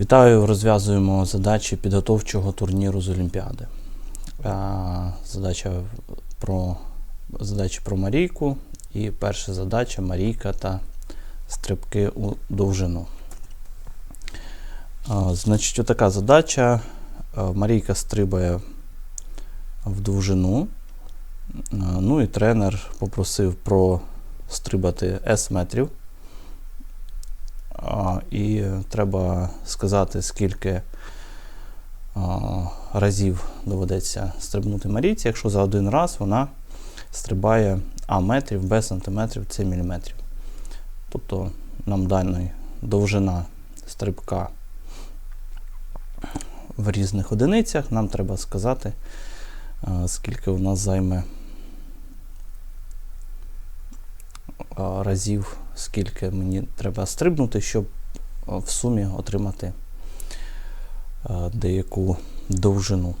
Вітаю, розв'язуємо задачі підготовчого турніру з Олімпіади. Задача про, задача про Марійку і перша задача Марійка та стрибки у довжину. Значить, отака задача. Марійка стрибає в довжину. Ну і тренер попросив прострибати S метрів. І треба сказати, скільки разів доведеться стрибнути Марійці, якщо за один раз вона стрибає А метрів, Б сантиметрів, С міліметрів. Тобто нам дана довжина стрибка в різних одиницях, нам треба сказати, скільки у нас займе а, разів, скільки мені треба стрибнути, щоб в сумі отримати деяку довжину.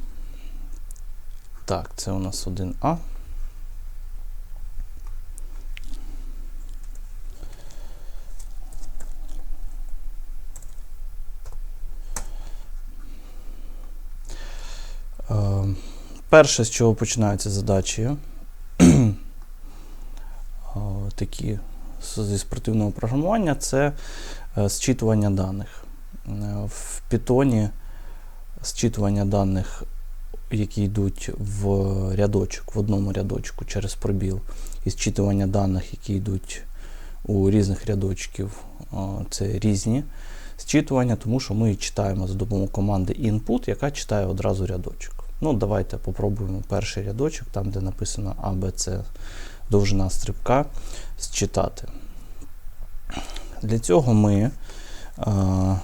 Так, це у нас 1А. Е, Перше, з чого починаються задачі, е, такі зі спортивного програмування, це е, зчитування даних. Е, В Python зчитування даних, які йдуть в рядочок, в одному рядочку через пробіл, і зчитування даних, які йдуть у різних рядочків, е, це різні зчитування, тому що ми читаємо за допомогою команди input, яка читає одразу рядочок. Ну, давайте попробуємо перший рядочок, там, де написано С, довжина стрибка, зчитати. Для цього ми а,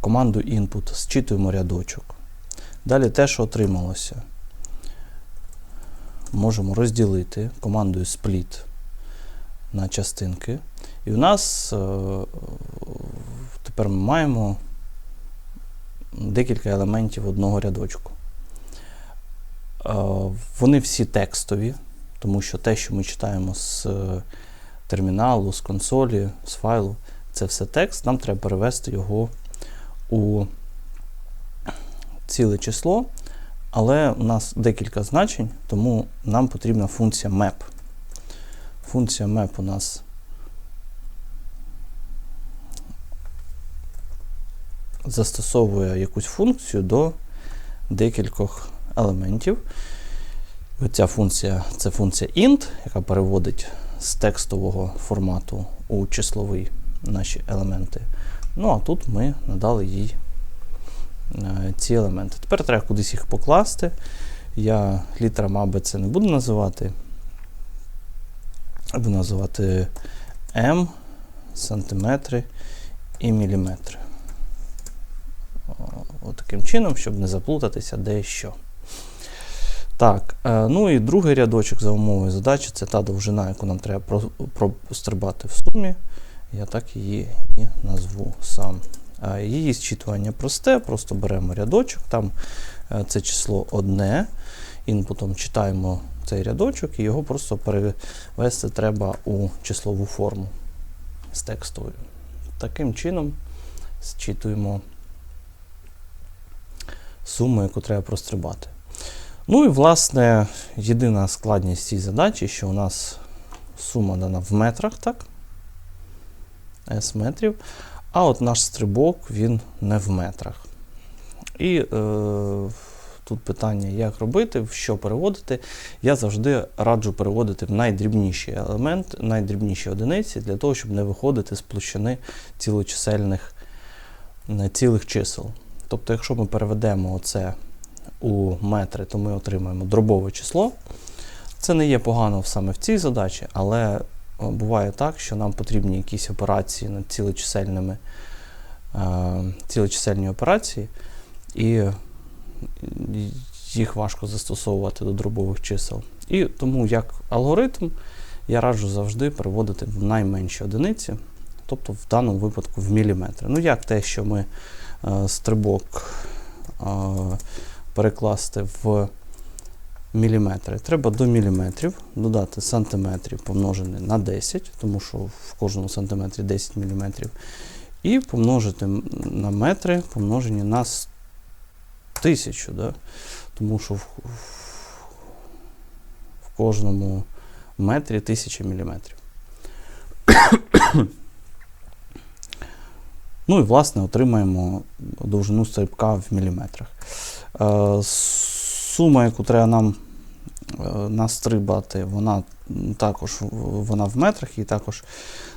команду input зчитуємо рядочок. Далі те, що отрималося, можемо розділити командою split на частинки. І у нас е, тепер ми маємо декілька елементів одного рядочку. Е, Вони всі текстові, тому що те, що ми читаємо з е, терміналу, з консолі, з файлу, це все текст. Нам треба перевести його у ціле число, але у нас декілька значень, тому нам потрібна функція map. Функція map у нас застосовує якусь функцію до декількох елементів. Оця функція це функція int, яка переводить з текстового формату у числовий наші елементи. Ну, а тут ми надали їй е, ці елементи. Тепер треба кудись їх покласти. Я літерами А, С не буду називати. Буду називати М, сантиметри і міліметри. О, таким чином, щоб не заплутатися де що. Так, е, ну і другий рядочок за умовою задачі це та довжина, яку нам треба прострибати в сумі. Я так її і назву сам. Е, Її зчитування просте, просто беремо рядочок, там е, це число одне. Інпутом читаємо цей рядочок і його просто перевести треба у числову форму з текстовою. Таким чином зчитуємо суму, яку треба прострибати. Ну і, власне, єдина складність цієї задачі, що у нас сума дана в метрах, так? S метрів. А от наш стрибок, він не в метрах. І е, тут питання, як робити, в що переводити. Я завжди раджу переводити в найдрібніші елементи, найдрібніші одиниці, для того, щоб не виходити з площини цілочисельних е, цілих чисел. Тобто, якщо ми переведемо оце у метри, то ми отримаємо дробове число. Це не є погано саме в цій задачі, але е, буває так, що нам потрібні якісь операції над цілочисельними е, цілочисельні операції, і їх важко застосовувати до дробових чисел. І тому як алгоритм я раджу завжди переводити в найменші одиниці, тобто в даному випадку в міліметри. Ну, як те, що ми е, стрибок перекласти в міліметри. Треба до міліметрів додати сантиметрів помножене на 10, тому що в кожному сантиметрі 10 міліметрів. І помножити на метри, помножені на с- тисячу. Да? Тому що в, в кожному метрі 1000 міліметрів. Ну і власне отримаємо довжину стрибка в міліметрах. Е, сума, яку треба нам е, настрибати, вона також вона в метрах, і також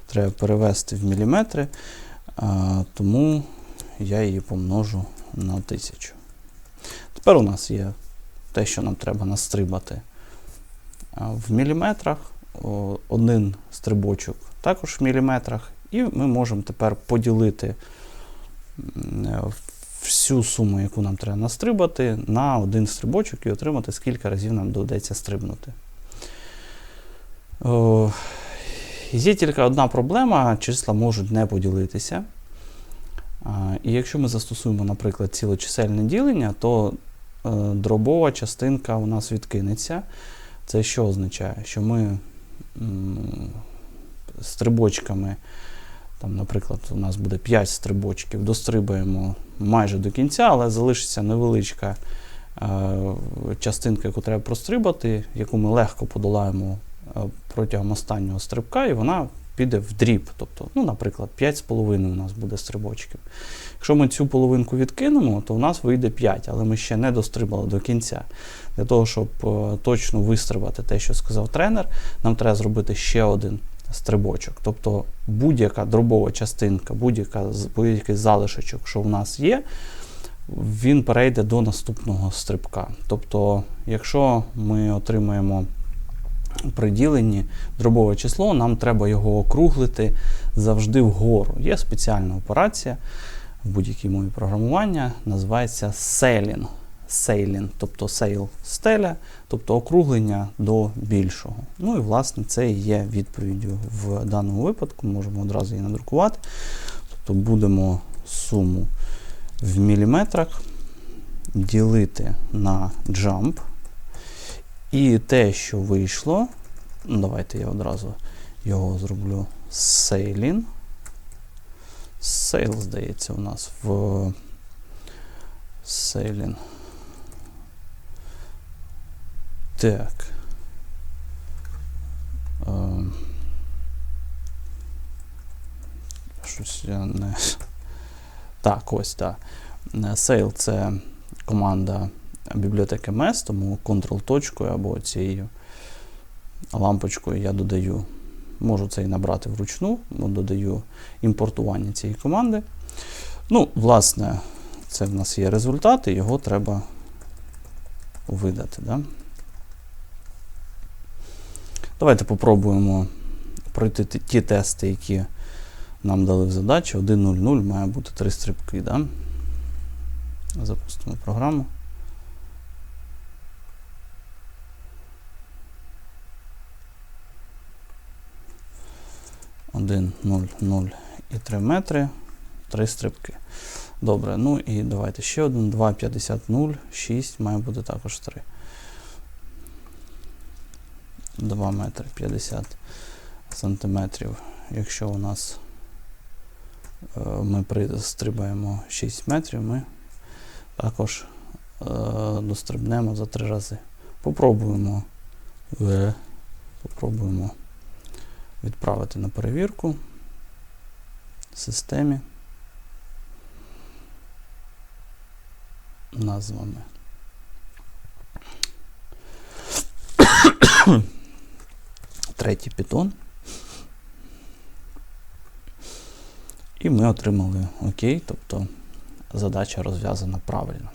треба перевести в міліметри, е, тому я її помножу на 1000. Тепер у нас є те, що нам треба настрибати в міліметрах. Один стрибочок також в міліметрах. І ми можемо тепер поділити всю суму, яку нам треба настрибати, на один стрибочок і отримати, скільки разів нам доведеться стрибнути. О, є тільки одна проблема: числа можуть не поділитися. І якщо ми застосуємо, наприклад, цілочисельне ділення, то е, дробова частинка у нас відкинеться. Це що означає? Що ми стрибочками, там, наприклад, у нас буде 5 стрибочків, дострибаємо майже до кінця, але залишиться невеличка е, частинка, яку треба прострибати, яку ми легко подолаємо е, протягом останнього стрибка, і вона піде в дріб. Тобто, ну, наприклад, 5,5 у нас буде стрибочків. Якщо ми цю половинку відкинемо, то у нас вийде 5, але ми ще не дострибали до кінця. Для того, щоб е, точно вистрибати те, що сказав тренер, нам треба зробити ще один стрибочок. Тобто будь-яка дробова частинка, будь-яка, будь-який залишочок, що в нас є, він перейде до наступного стрибка. Тобто, якщо ми отримаємо при діленні дробове число, нам треба його округлити завжди вгору. Є спеціальна операція в будь-якій мові програмування, називається sailing. Sailing, тобто sail стеля, тобто округлення до більшого. Ну і власне це і є відповіддю в даному випадку. Можемо одразу її надрукувати. Тобто будемо суму в міліметрах ділити на jump. І те, що вийшло, ну, давайте я одразу його зроблю sailing. Sail, здається, у нас в sailing. Так. Щось я не. Так, ось так. Sail це команда бібліотеки MES, тому Ctrl-точкою або цією лампочкою я додаю, можу це і набрати вручну, додаю імпортування цієї команди. Ну, власне, це в нас є результат, і його треба видати. Да? Давайте попробуємо пройти ті- тести, які нам дали в задачі. 1.0.0 має бути три стрибки. Да? Запустимо програму. 1, 0, 0 і 3 метри, 3 стрибки. Добре, ну і давайте ще один. 2, 50, 0, 6, має бути також 3. 2 метри 50 сантиметрів. Якщо у нас е, ми стрибаємо 6 метрів, ми також е, дострибнемо за 3 рази. Попробуємо. Е, попробуємо відправити на перевірку системі назвами. Третій питон. І ми отримали ОК, тобто задача розв'язана правильно.